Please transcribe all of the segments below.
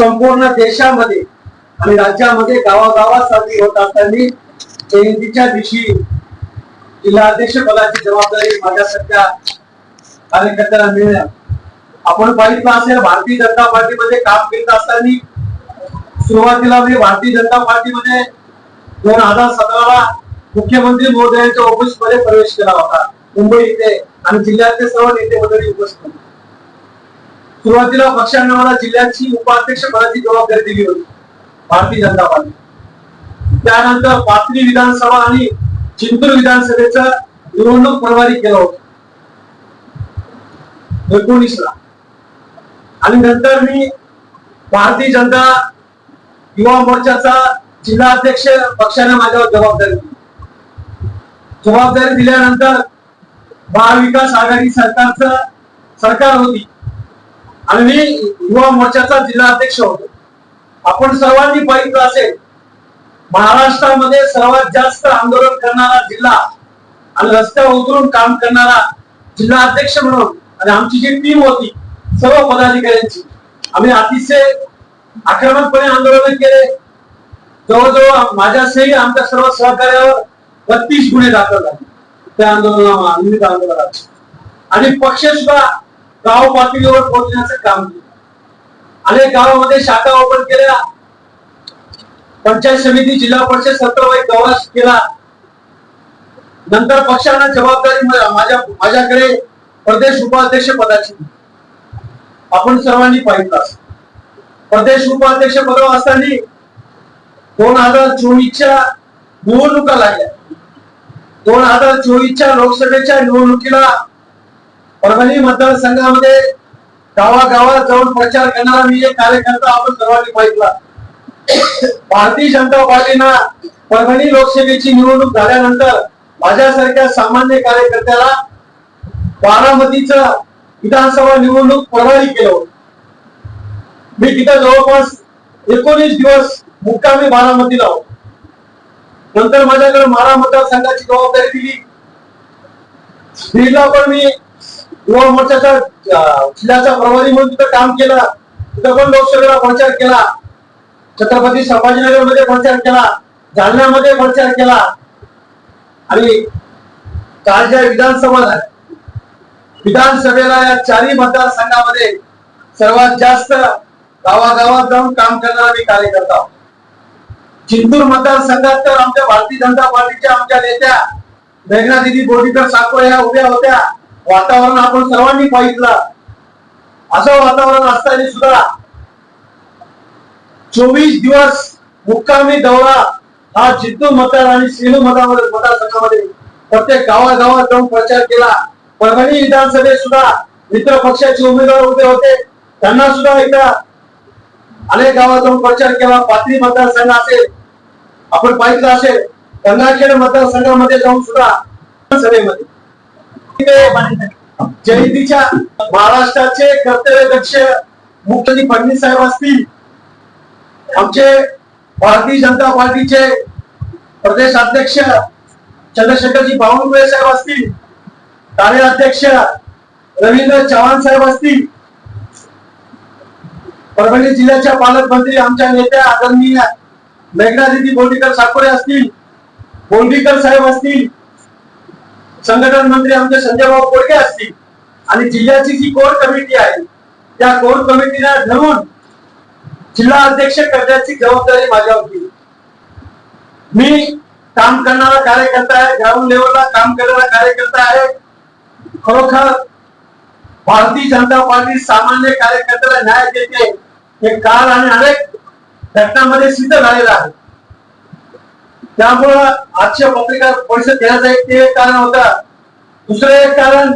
संपूर्ण देशामध्ये आणि राज्यामध्ये गावागावात साजरी होत असताना जयंतीच्या दिवशी जिल्हाध्यक्ष पदाची जबाबदारी माझ्या सध्या कार्यकर्त्याला मिळणार आपण पाहिलं असेल भारतीय जनता पार्टीमध्ये काम करीत असताना सुरुवातीला मी भारतीय जनता पार्टीमध्ये दोन हजार सतराला मुख्यमंत्री महोदयांच्या ऑफिसमध्ये प्रवेश केला होता मुंबई इथे आणि जिल्ह्यातले सर्व नेते मंडळी उपस्थित होते. सुरुवातीला पक्षाने मला जिल्ह्याची उपाध्यक्ष पदाची जबाबदारी दिली होती भारतीय जनता पार्टी. त्यानंतर पाथरी विधानसभा आणि चिंतूर विधानसभेचा निवडणूक प्रभारी केलं होतं. एकोणीस ला. आणि नंतर मी भारतीय जनता युवा मोर्चाचा जिल्हा अध्यक्ष पक्षाने माझ्यावर जबाबदारी दिली. जबाबदारी दिल्यानंतर महाविकास आघाडी सरकारचं सरकार होती. आणि मी युवा मोर्चाचा जिल्हा अध्यक्ष होतो. आपण सर्वांनी पाहिलं असेल महाराष्ट्रामध्ये सर्वात जास्त आंदोलन करणारा जिल्हा आणि रस्त्यावर उतरून काम करणारा जिल्हा अध्यक्ष म्हणून आणि आमची जी टीम होती सर्व पदाधिकाऱ्यांची आम्ही अतिशय आक्रमकपणे आंदोलन केले. जवळजवळ माझ्यासही आमच्या सर्व सहकार्यावर बत्तीस गुन्हे दाखल झाले. त्या आंदोलना विविध आणि पक्ष सुद्धा गाव पातळीवर पोहोचण्याचं काम केलं. अनेक गावामध्ये शाखा ओपन केल्या. पंचायत समिती जिल्हा परिषद सत्रवाई दौरा केला. नंतर पक्षांना जबाबदारी माझ्या माझ्याकडे प्रदेश उपाध्यक्ष पदाची आपण सर्वांनी पाहिलं प्रदेश उपाध्यक्ष पदावर असताना दोन हजार चोवीसच्या निवडणुका लागल्या. दोन हजार चोवीसच्या लोकसभेच्या निवडणुकीला परभणी मतदारसंघामध्ये गावागावात जाऊन प्रचार करणारा मी एक कार्यकर्ता आपण सर्वांनी पाहिला भारतीय जनता पार्टीनं परभणी लोकसभेची निवडणूक झाल्यानंतर माझ्यासारख्या सामान्य कार्यकर्त्याला बारामतीच विधानसभा निवडणूक परवारी केलं मी तिथं जवळपास एकोणीस दिवस मुक्कामी बारामतीला होतो. नंतर माझ्याकडे मारा मतदारसंघाची जबाबदारी दिली. बीडला पण मी युवा मोर्चाचा जिल्ह्याचा प्रभारी म्हणून तिथं काम केलं. तिथं पण लोकसभेला प्रचार केला. छत्रपती संभाजीनगरमध्ये प्रचार केला. जालन्यामध्ये प्रचार केला. आणि काल ज्या विधानसभा झाल्या विधानसभेला या चारही मतदारसंघामध्ये सर्वात जास्त गावागावात जाऊन काम करणारा मी कार्यकर्ता जिंतूर मतदारसंघात तर आमच्या भारतीय जनता पार्टीच्या आमच्या नेत्या मेघना दिदी बोर्डीकर साकोळे ह्या उभ्या होत्या. वातावरण आपण सर्वांनी पाहिजला असं वातावरण असताना सुद्धा चोवीस दिवस मुक्कामी दौरा हा जिद्दू मतदार आणि सेलू मतामध्ये मतदारसंघामध्ये प्रत्येक गावागावात जाऊन प्रचार केला. परभणी विधानसभेत सुद्धा मित्र पक्षाचे उमेदवार उभे होते. त्यांना सुद्धा एकदा अनेक गावात जाऊन प्रचार केला. पाथरी मतदारसंघ असेल आपण पाहिलं असेल गंगाखेड मतदारसंघामध्ये जाऊन सुद्धा सभेमध्ये जयंतीच्या महाराष्ट्राचे कर्तव्यदक्ष मुख्यमंत्री फडणवीस साहेब असतील. आमचे भारतीय जनता पार्टीचे प्रदेश अध्यक्ष चंद्रशेखरजी बावनकुळे साहेब असतील. कार्याध्यक्ष रवींद्र चव्हाण साहेब असतील. परभणी जिल्ह्याच्या पालकमंत्री आमच्या नेत्या आदरणीय मेघना दिदी बोर्डीकर साकोरे असतील. बोंडीकर साहेब असतील. संघटन मंत्री आमचे संजयभाऊ कोडके असतील. आणि जिल्ह्याची जी कोर कमिटी आहे त्या कोर कमिटीला धरून जिल्हा अध्यक्ष करण्याची जबाबदारी माझ्यावर होती मी काम करणारा कार्यकर्ता आहे ग्राउंड लेवलला काम करणारा कार्यकर्ता आहे. खरोखर भारतीय जनता पार्टी सामान्य कार्यकर्त्याला न्याय देते हे काल आणि अनेक घटनांमध्ये सिद्ध झालेलं आहे. त्यामुळं आजच्या पत्रिका परिषद घेण्याचं एक ते एक कारण होत. दुसरं एक कारण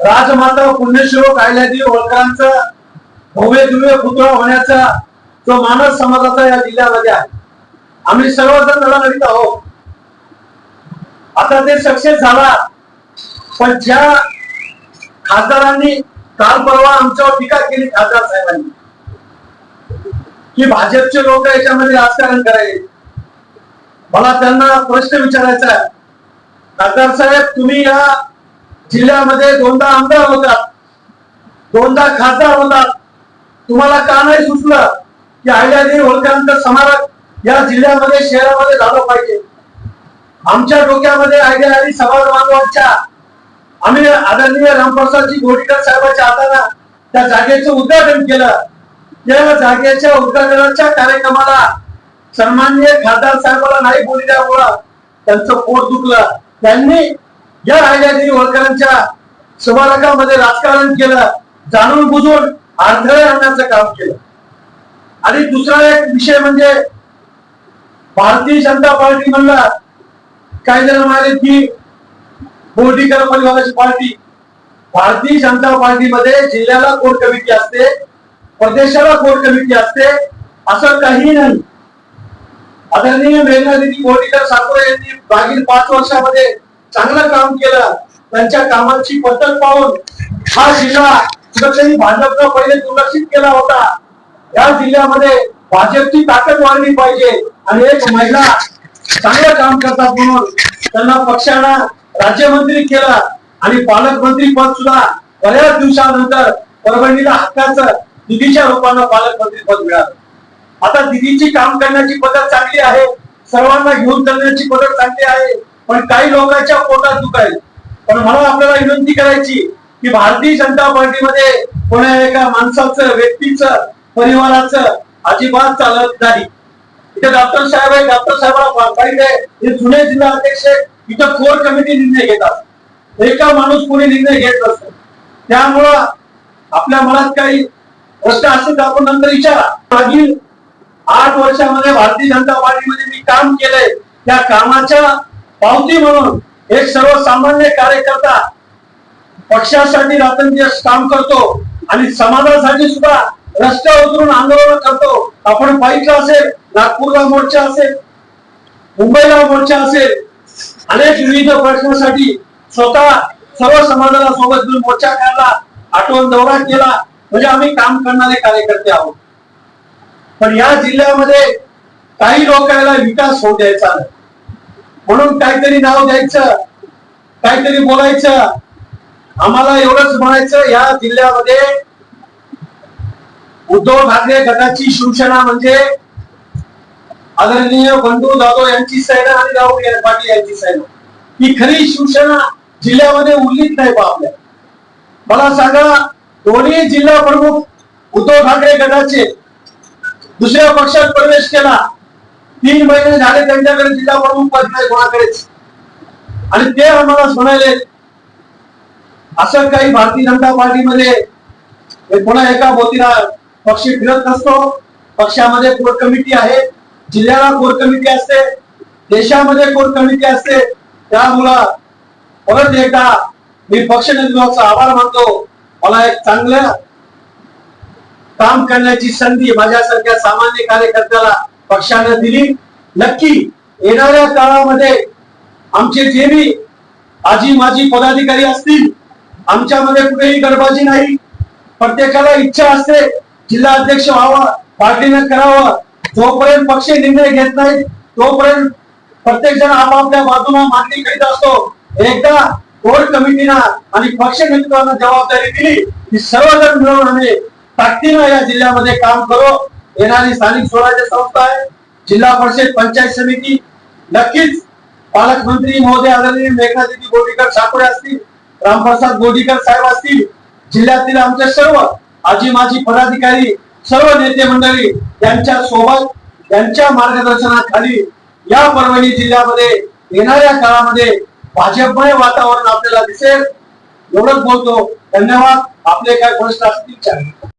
राजमाता पुण्यश्लोक अहिल्यादेवी होळकरांचा भव्य दिव्य पुतळा होण्याचा जो मानस समाजाचा या जिल्ह्यामध्ये आहे. आम्ही सर्वजण लढा करीत आहोत. आता ते सक्सेस झाला. पण ज्या खासदारांनी काल परवा आमच्यावर टीका केली खासदार साहेबांनी की भाजपचे लोक याच्यामध्ये राजकारण करायचे. मला त्यांना प्रश्न विचारायचा आहे. खासदार साहेब तुम्ही या जिल्ह्यामध्ये दोनदा आमदार होतात. दोनदा खासदार होतात. तुम्हाला का नाही सुचलं की आयल्यादेवी होळकरांचा स्मारक या जिल्ह्यामध्ये शहरामध्ये झालं पाहिजे? आमच्या डोक्यामध्ये आयडिया आली समाज बांधवांच्या आम्ही आदरणीय रामप्रसादजी गोडीकर साहेबांच्या हाताना त्या जागेचं उद्घाटन केलं. त्या जागेच्या उद्घाटनाच्या कार्यक्रमाला सन्मान्य खासदार साहेबाला नाही बोलल्यामुळं त्यांचं पोट दुखलं. त्यांनी या राजागिरी होळकरांच्या समारकामध्ये राजकारण केलं जाणून बुजून अडथळे आणण्याचं काम केलं. आणि दुसरा एक विषय म्हणजे भारतीय जनता पार्टी म्हणला काही जण म्हणाले की बोर्डीकर परिवाराची पार्टी. भारतीय जनता पार्टीमध्ये जिल्ह्याला कोर कमिटी असते प्रदेशाला कोर कमिटी असते असं काही नाही. आदरणीय मेघनादिनी बोर्डीकर साकोरे यांनी मागील पाच वर्षामध्ये चांगलं काम केलं. त्यांच्या कामाची पद्धत पाहून हा जिल्हा कुठेतरी भाजपनं पहिले दुर्लक्षित केला होता. या जिल्ह्यामध्ये भाजपची ताकद वाढली पाहिजे आणि एक महिला चांगलं काम करतात म्हणून त्यांना पक्षानं राज्यमंत्री केलं आणि पालकमंत्री पद सुद्धा बऱ्याच दिवसानंतर परभणीला हक्काचं निधीच्या रूपानं पालकमंत्री पद मिळालं. आता दिदीची काम करण्याची पद्धत चांगली आहे. सर्वांना घेऊन करण्याची पद्धत चांगली आहे. पण काही लोकांच्या पोटात दुख आहे. पण मला आपल्याला विनंती करायची की भारतीय जनता पार्टीमध्ये कोणा एका माणसाचं व्यक्तीचं परिवाराचं अजिबात चालत नाही. इथे डॉक्टर साहेब आहे. डॉक्टर साहेबांना पाहिजे. हे जुने जिल्हा अध्यक्ष इथं कोर कमिटी निर्णय घेतात. एका माणूस कोणी निर्णय घेत नसतो. त्यामुळं आपल्या मनात काही प्रश्न असेल तर आपण नंतर विचारा. मागील आठ वर्षामध्ये भारतीय जनता पार्टीमध्ये मी काम केलंय. त्या कामाच्या पावती म्हणून एक सर्वसामान्य कार्यकर्ता पक्षासाठी रात्रंदिवस काम करतो आणि समाजासाठी सुद्धा रस्त्यावर उतरून आंदोलन करतो. आपण पाहिलं असेल नागपूरला मोर्चा असेल मुंबईला मोर्चा असेल अनेक विविध प्रश्नासाठी स्वतः सर्व समाजाला सोबत घेऊन मोर्चा काढला आठवण दौरा केला. म्हणजे आम्ही काम करणारे कार्यकर्ते आहोत. पण या जिल्ह्यामध्ये काही लोकांना विकास होऊ द्यायचा नाही. म्हणून काहीतरी नाव द्यायचं काहीतरी बोलायचं. आम्हाला एवढंच म्हणायचं या जिल्ह्यामध्ये उद्धव ठाकरे गटाची शिवसेना म्हणजे आदरणीय बंधू जाधव यांची सेना आणि राहुल पाटील यांची सेना. ही खरी शिवसेना जिल्ह्यामध्ये उरलीच नाही बा आपल्या. मला सांगा दोन्ही जिल्हा प्रमुख उद्धव ठाकरे गटाचे दुसऱ्या पक्षात प्रवेश केला. तीन महिने झाले त्यांच्याकडे जिल्हा प्रमुख पद नाही कोणाकडेच. आणि ते आम्हाला म्हणाले असं काही भारतीय जनता पार्टीमध्ये पुन्हा एका बोतीला पक्ष फिरत नसतो. पक्षामध्ये कोर कमिटी आहे. जिल्ह्याला कोर कमिटी असते. देशामध्ये कोर कमिटी असते. त्यामुळं परत एकदा मी पक्ष नेतृत्वाचा आभार मानतो. मला एक चांगलं काम करण्याची संधी माझ्यासारख्या सामान्य कार्यकर्त्याला पक्षाने दिली. नक्की येणाऱ्या काळामध्ये आमचे जे बी आजी माजी पदाधिकारी असतील आमच्यामध्ये कुठेही गडबाजी नाही. प्रत्येकाला इच्छा असते जिल्हा अध्यक्ष व्हावा पार्टीनं करावं. जोपर्यंत पक्ष निर्णय घेत नाही तोपर्यंत प्रत्येक जण आपापल्या बाजूला मागणी करीत असतो. एकदा कोर कमिटीना आणि पक्ष नेतृत्वानं जबाबदारी दिली की सर्वजण मिळून आम्ही ताकदीनं या जिल्ह्यामध्ये काम करो. येणारी स्थानिक स्वराज्य संस्था आहे. जिल्हा परिषद पंचायत समिती. नक्कीच पालकमंत्री महोदय आदरणीय मेघनादेवी गोडीकर ठाकरे असतील रामप्रसाद गोडीकर साहेब असतील जिल्ह्यातील आमच्या सर्व आजी माजी पदाधिकारी सर्व नेते मंडळी यांच्या सोबत यांच्या मार्गदर्शनाखाली या परभणी जिल्ह्यामध्ये येणाऱ्या काळामध्ये भाजपमय वातावरण आपल्याला दिसेल. एवढंच बोलतो. धन्यवाद. आपले काय प्रश्न असतील विचारा.